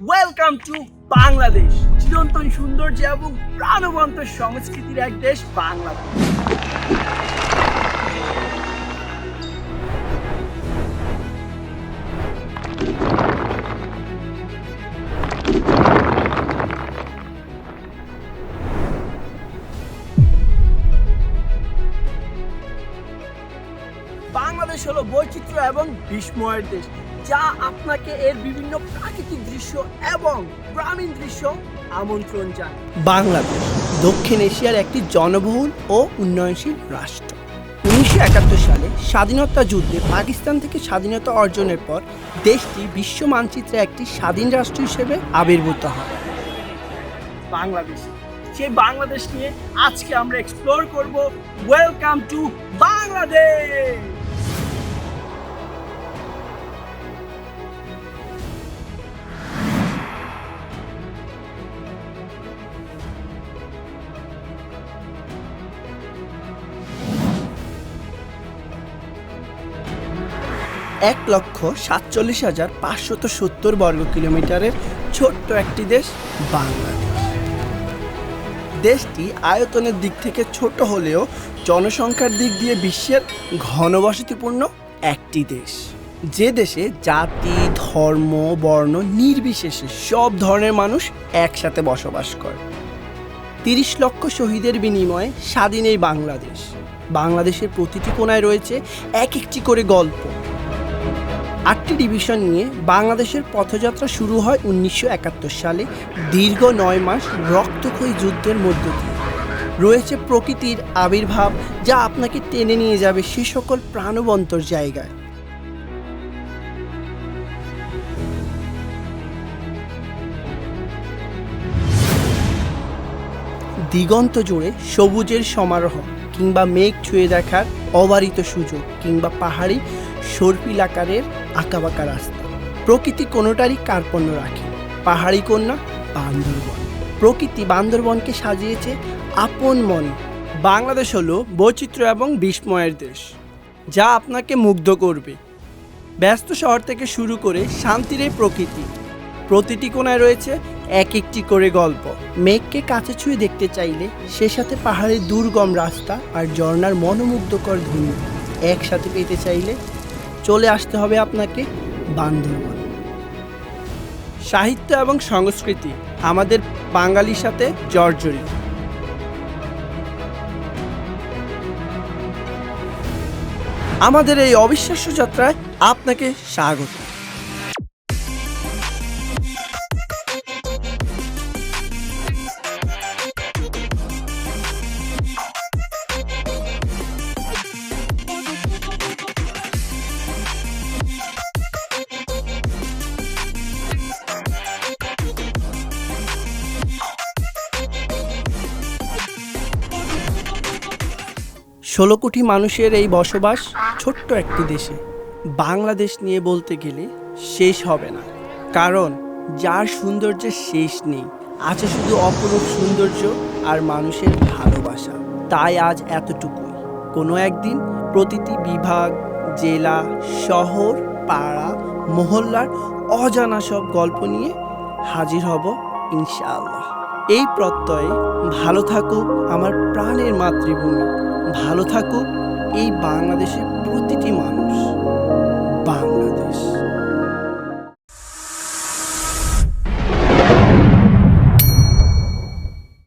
Welcome to Bangladesh চিরন্তন সৌন্দর্য এবং প্রাণবন্ত সংস্কৃতির এক দেশ বাংলাদেশ বাংলাদেশ হলো বৈচিত্র্য এবং বিস্ময়ের দেশ। যা আপনাকে এর বিভিন্ন প্রাকৃতিক দৃশ্য এবং গ্রামীণ দৃশ্য আমন্ত্রণ জানায়। বাংলাদেশ দক্ষিণ এশিয়ার একটি জনবহুল ও উন্নয়নশীল রাষ্ট্র। উনিশশো একাত্তর সালে স্বাধীনতা যুদ্ধে পাকিস্তান থেকে স্বাধীনতা অর্জনের পর দেশটি বিশ্ব মানচিত্রে একটি স্বাধীন রাষ্ট্র হিসেবে আবির্ভূত হয়। বাংলাদেশ সেই বাংলাদেশ নিয়ে আজকে আমরা এক্সপ্লোর করব। ওয়েলকাম টু বাংলাদেশ এক লক্ষ সাতচল্লিশ হাজার পাঁচশত সত্তর বর্গ কিলোমিটারের ছোট্ট একটি দেশ, বাংলাদেশ। দেশটি আয়তনের দিক থেকে ছোট হলেও জনসংখ্যার দিক দিয়ে বিশ্বের ঘনবসতিপূর্ণ একটি দেশ। যে দেশে জাতি, ধর্ম, বর্ণ নির্বিশেষে সব ধরনের মানুষ একসাথে বসবাস করে। তিরিশ লক্ষ শহীদের বিনিময়ে স্বাধীন এই বাংলাদেশ। বাংলাদেশের প্রতিটি কোনায় রয়েছে এক একটি করে গল্প। আটটি ডিভিশন নিয়ে বাংলাদেশের পথযাত্রা শুরু হয় উনিশশো একাত্তর সালে, দীর্ঘ নয় মাস রক্তক্ষয়ী যুদ্ধের মধ্য দিয়ে। রয়েছে প্রকৃতির আবির্ভাব যা আপনাকে টেনে নিয়ে যাবে সে সকল প্রাণবন্তর জায়গায়। দিগন্ত জুড়ে সবুজের সমারোহ কিংবা মেঘ ছুঁয়ে দেখার অবারিত সুযোগ কিংবা পাহাড়ি সর্পিল আকারের আঁকাবাঁকা রাস্তা। প্রকৃতি কোনোটারই কার্পণ্য রাখে পাহাড়ি কন্যা, বান্দরবন। প্রকৃতি বান্দরবনকে সাজিয়েছে আপন মন। বাংলাদেশ হলো বৈচিত্র্য এবং বিস্ময়ের দেশ, যা আপনাকে মুগ্ধ করবে। ব্যস্ত শহর থেকে শুরু করে শান্তির এই প্রকৃতি, প্রতিটি কোণায় রয়েছে এক একটি করে গল্প। মেঘকে কাছে ছুঁয়ে দেখতে চাইলে সে সাথে পাহাড়ের দুর্গম রাস্তা আর ঝর্ণার মনোমুগ্ধকর ধুনি। একসাথে পেতে চাইলে চলে আসতে হবে আপনাকে বান্দরবন। সাহিত্য এবং সংস্কৃতি আমাদের বাঙালির সাথে জর্জরিত। আমাদের এই অবিশ্বাস্য যাত্রায় আপনাকে স্বাগত। ষোলো কোটি মানুষের এই বসবাস ছোট্ট একটি দেশে। বাংলাদেশ নিয়ে বলতে গেলে শেষ হবে না। কারণ যার সৌন্দর্যের শেষ নেই, আছে শুধু অপরূপ সৌন্দর্য আর মানুষের ভালোবাসা। তাই আজ এতটুকুই। কোনো একদিন প্রতিটি বিভাগ, জেলা, শহর, পাড়া, মহল্লার অজানা সব গল্প নিয়ে হাজির হব ইনশাআল্লাহ। এই প্রত্যয়ে ভালো থাকুক আমার প্রাণের মাতৃভূমি। ভালো থাকুক। এই বাংলাদেশের প্রতিটি মানুষ।